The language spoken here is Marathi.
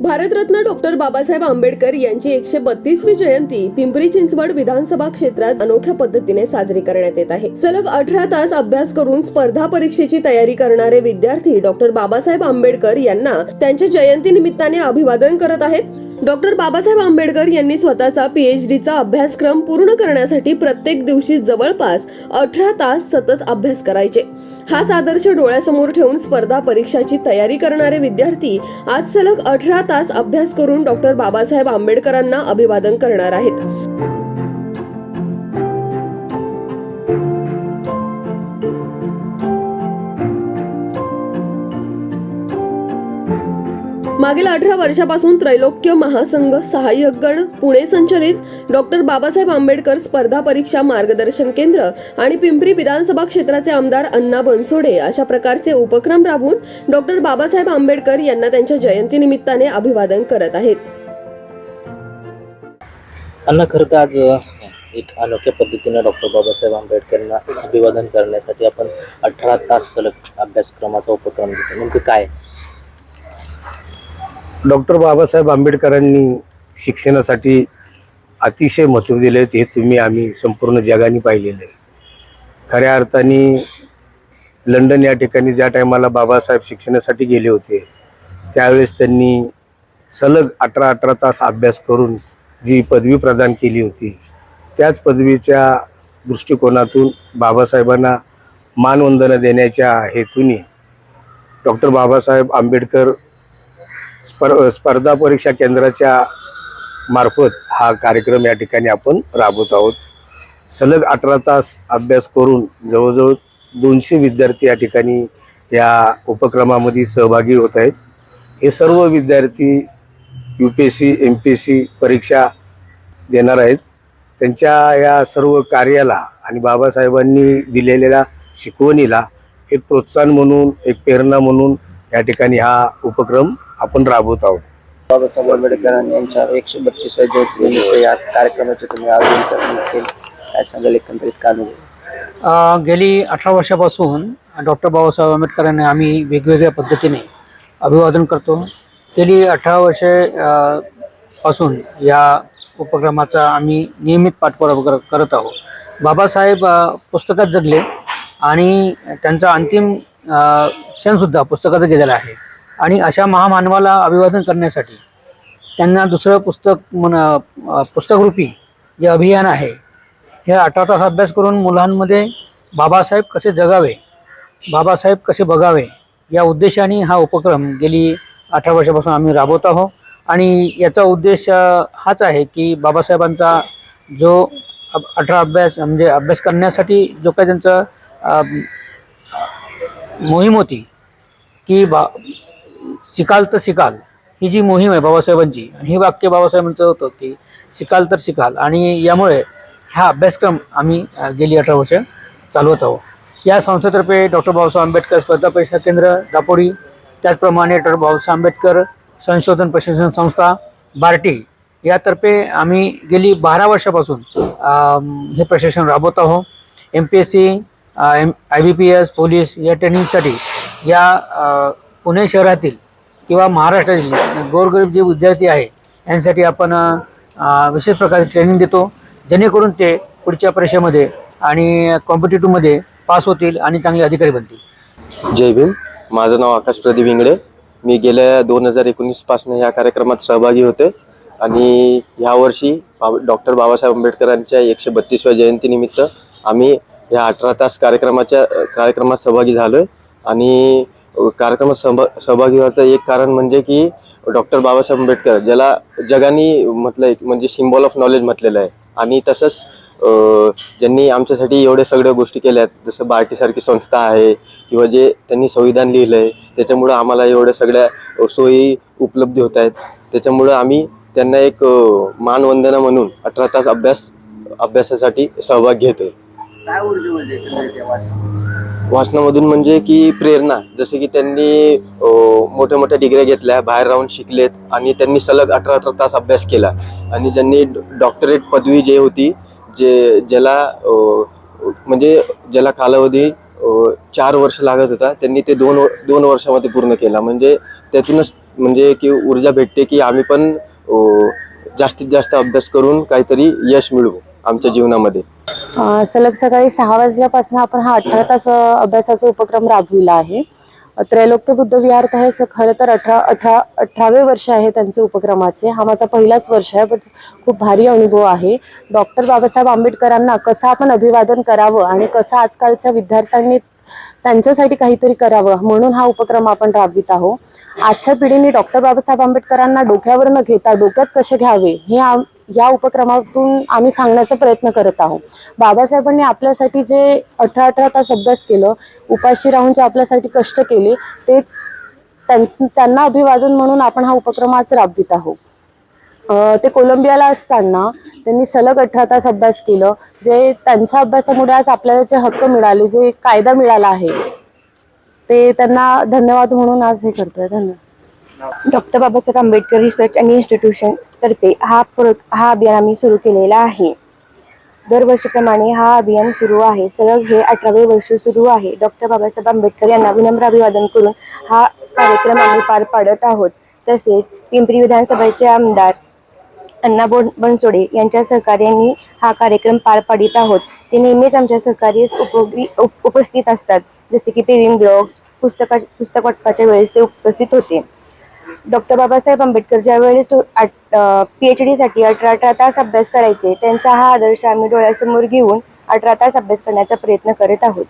भारतरत्न डॉक्टर बाबासाहेब आंबेडकर यांची एकशे बत्तीसवी जयंती पिंपरी चिंचवड विधानसभा क्षेत्रात अनोख्या पद्धतीने साजरी करण्यात येत आहे. सलग अठरा तास अभ्यास करून स्पर्धा परीक्षेची तयारी करणारे विद्यार्थी डॉक्टर बाबासाहेब आंबेडकर यांना त्यांच्या जयंती निमित्ताने अभिवादन करत आहेत. डॉक्टर बाबासाहेब आंबेडकर यांनी स्वतःचा पीएचडीचा अभ्यासक्रम पूर्ण करण्यासाठी प्रत्येक दिवशी जवळपास अठरा तास सतत अभ्यास करायचे. हाच आदर्श डोळ्यासमोर ठेवून स्पर्धा परीक्षाची तयारी करणारे विद्यार्थी आज सलग अठरा तास अभ्यास करून डॉक्टर बाबासाहेब आंबेडकरांना अभिवादन करणार आहेत. मागील अठरा वर्षापासून त्रैलोक्य महासंघ सहाय्यक गण पुणे संचलित डॉक्टर बाबासाहेब आंबेडकर स्पर्धा परीक्षा मार्गदर्शन केंद्र आणि पिंपरी विधानसभा क्षेत्राचे आमदार अण्णा बनसोडे अशा प्रकारचे उपक्रम राबवून डॉक्टर बाबासाहेब आंबेडकर यांना त्यांच्या जयंतीनिमित्ताने अभिवादन करत आहेत. अण्णा खरं तर आज एक अनोख्या पद्धतीनं डॉक्टर बाबासाहेब आंबेडकरांना अभिवादन करण्यासाठी आपण अठरा तास सलग अभ्यासक्रमाचा उपक्रम घेतो नेमकं काय? डॉक्टर बाबासाहेब आंबेडकरांनी शिक्षणासाठी अतिशय महत्त्व दिले हे तुम्ही आम्ही संपूर्ण जगाने पाहिलेलं आहे. खऱ्या अर्थाने लंडन या ठिकाणी ज्या टायमाला बाबासाहेब शिक्षणासाठी गेले होते त्यावेळेस त्यांनी सलग अठरा अठरा तास अभ्यास करून जी पदवी प्रदान केली होती त्याच पदवीच्या दृष्टिकोनातून बाबासाहेबांना मानवंदना देण्याच्या हेतूने डॉक्टर बाबासाहेब आंबेडकर स्पर स्पर्धा परीक्षा केंद्राच्या मार्फत हा कार्यक्रम या ठिकाणी आपण राबवत आहोत. सलग अठरा तास अभ्यास करून जवळजवळ दोनशे विद्यार्थी या ठिकाणी या उपक्रमामध्ये सहभागी होत आहेत. हे सर्व विद्यार्थी U P S C M P S C परीक्षा देणार आहेत. त्यांच्या या सर्व कार्याला आणि बाबासाहेबांनी दिलेल्या शिकवणीला एक प्रोत्साहन म्हणून एक प्रेरणा म्हणून या ठिकाणी हा उपक्रम आपण राबवत आहोत. बाबासाहेब आंबेडकर यांच्या एकशे बत्तीस जयंतीनिमित्त या कार्यक्रमाचे तुम्ही आयोजन केले. काय सांगाल एकंदरीत का गेली अठरा वर्षापासून डॉक्टर बाबासाहेब आंबेडकरांना आम्ही वेगवेगळ्या पद्धतीने अभिवादन करतो. गेली अठरा वर्षे पासून या उपक्रमाचा आम्ही नियमित पाठपुरावा कर- करत आहोत. बाबासाहेब पुस्तकात जगले आणि त्यांचा अंतिम क्षणसुद्धा पुस्तकात गेलेला आहे. आणि अशा महामानवाला अभिवादन करण्यासाठी त्यांना दुसरं पुस्तक म्हण पुस्तकरूपी जे अभियान आहे हे अठरा तास अभ्यास करून मुलांमध्ये बाबासाहेब कसे जगावे बाबासाहेब कसे बघावे या उद्देशाने हा उपक्रम गेली अठरा वर्षापासून आम्ही राबवत आहोत. आणि याचा उद्देश हाच आहे की बाबासाहेबांचा जो अठरा अभ्यास म्हणजे अभ्यास करण्यासाठी जो काही त्यांचा मोहीम होती की बा शिकाल तर शिकाल ही जी मोहीम आहे बाबासाहेबांची आणि हे वाक्य बाबासाहेबांचं होतं की शिकाल तर शिकाल आणि यामुळे हा अभ्यासक्रम आम्ही गेली अठरा वर्ष चालवत आहोत. या संस्थेतर्फे डॉक्टर बाबासाहेब आंबेडकर स्पर्धा परीक्षा केंद्र दापोडी त्याचप्रमाणे डॉक्टर बाबासाहेब आंबेडकर संशोधन प्रशिक्षण संस्था बार्टी यातर्फे आम्ही गेली बारा वर्षापासून हे प्रशिक्षण राबवत आहोत. M P S C M I B P S police या ट्रेनिंगसाठी या पुणे शहरातील किंवा महाराष्ट्रातील गोरगरीब जे विद्यार्थी आहे यांसाठी आपण विशेष प्रकारे ट्रेनिंग देतो. जेणेकरून ते पुढच्या परीक्षेमध्ये आणि कॉम्पिटेटिव्हमध्ये पास होतील आणि चांगले अधिकारी बनतील. जय भीम. माझं नाव आकाश प्रदीप इंगळे मी गेल्या दोन हजार एकोणीसपासून या कार्यक्रमात सहभागी होते. आणि ह्यावर्षी बाब डॉक्टर बाबासाहेब आंबेडकरांच्या एकशे बत्तीसव्या जयंतीनिमित्त आम्ही ह्या अठरा तास कार्यक्रमाच्या कार्यक्रमात सहभागी झालो आहे आणि कार्यक्रमात सहभा सहभागी व्हायचं एक कारण म्हणजे की डॉक्टर बाबासाहेब आंबेडकर ज्याला जगाने म्हटलं आहे म्हणजे सिम्बॉल ऑफ नॉलेज म्हटलेलं आहे. आणि तसंच ज्यांनी आमच्यासाठी एवढ्या सगळ्या गोष्टी केल्या आहेत जसं बार्टीसारखी संस्था आहे किंवा जे त्यांनी संविधान लिहिलं आहे त्याच्यामुळं आम्हाला एवढ्या सगळ्या सोयी उपलब्ध होत आहेत. त्याच्यामुळं आम्ही त्यांना एक मानवंदना म्हणून अठरा तास अभ्यास अभ्यासासाठी सहभाग घेतोय. वाचनामधून म्हणजे की प्रेरणा जसे की त्यांनी मोठ्या मोठ्या डिग्र्या घेतल्या बाहेर राहून शिकलेत आणि त्यांनी सलग अठरा अठरा तास अभ्यास केला. आणि ज्यांनी डॉक्टरेट पदवी जे होती जे ज्याला म्हणजे ज्याला कालावधी चार वर्ष लागत होता त्यांनी ते दोन व- दोन वर्षामध्ये पूर्ण केला. म्हणजे त्यातूनच म्हणजे की ऊर्जा भेटते की आम्ही पण जास्तीत जास्त अभ्यास करून काहीतरी यश मिळवू आमच्या जीवनामध्ये. सलग सकाळी सहा वाजल्यापासून आपण हा अठरा तास अभ्यासाचा उपक्रम राबविला आहे. त्रैलोक्य बुद्ध विहार हे खरं तर अठरा अठरा अठरावे वर्ष आहे त्यांचे उपक्रमाचे. हा माझा पहिलाच वर्ष आहे बट खूप भारी अनुभव आहे. डॉक्टर बाबासाहेब आंबेडकरांना कसं आपण अभिवादन करावं आणि कसं आजकालच्या विद्यार्थ्यांनी त्यांच्यासाठी काहीतरी करावं म्हणून हा उपक्रम आपण राबवित आहोत. आजच्या पिढीने डॉक्टर बाबासाहेब आंबेडकरांना डोक्यावर न घेता डोक्यात कसे घ्यावे हे या उपक्रमातून आम्ही सांगण्याचा प्रयत्न करत आहोत. बाबासाहेबांनी आपल्यासाठी जे अठरा अठरा तास अभ्यास केलं उपाशी राहून जे आपल्यासाठी कष्ट केले तेच त्यां- त्यांना अभिवादन म्हणून आपण हा उपक्रम आज राबवित आहोत. ते कोलंबियाला असताना त्यांनी सलग अठरा तास अभ्यास केलं जे त्यांच्या अभ्यासामुळे आज आपल्याला जे हक्क मिळाले जे कायदा मिळाला आहे ते त्यांना धन्यवाद म्हणून आज हे करतोय. धन्यवाद. डॉक्टर बाबासाहेब आंबेडकर रिसर्च आणि इन्स्टिट्यूशन तर्फे हा प्र हा अभियान आम्ही सुरू केलेला आहे. दरवर्षीप्रमाणे हा अभियान सुरू आहे. सलग हे अठरावे वर्ष सुरू आहे. डॉक्टर बाबासाहेब आंबेडकर यांना विनम्र अभिवादन करून हा कार्यक्रम आम्ही पार पाडत आहोत. तसेच पिंपरी विधानसभेचे आमदार अण्णा बोन बनसोडे यांच्या सहकार्याने हा कार्यक्रम पार पाडित आहोत. ते नेहमीच आमच्या सहकार्य उपयोगी उप- उपस्थित असतात. जसे की पेविंग ब्लॉग्स पुस्तका पुस्तक वाटपाच्या वेळेस ते उपस्थित होते. डॉक्टर बाबासाहेब आंबेडकर ज्या वेळेस पी एच डीसाठी अठरा अठरा तास अभ्यास करायचे त्यांचा हा आदर्श आम्ही डोळ्यासमोर घेऊन अठरा तास अभ्यास करण्याचा प्रयत्न करत आहोत.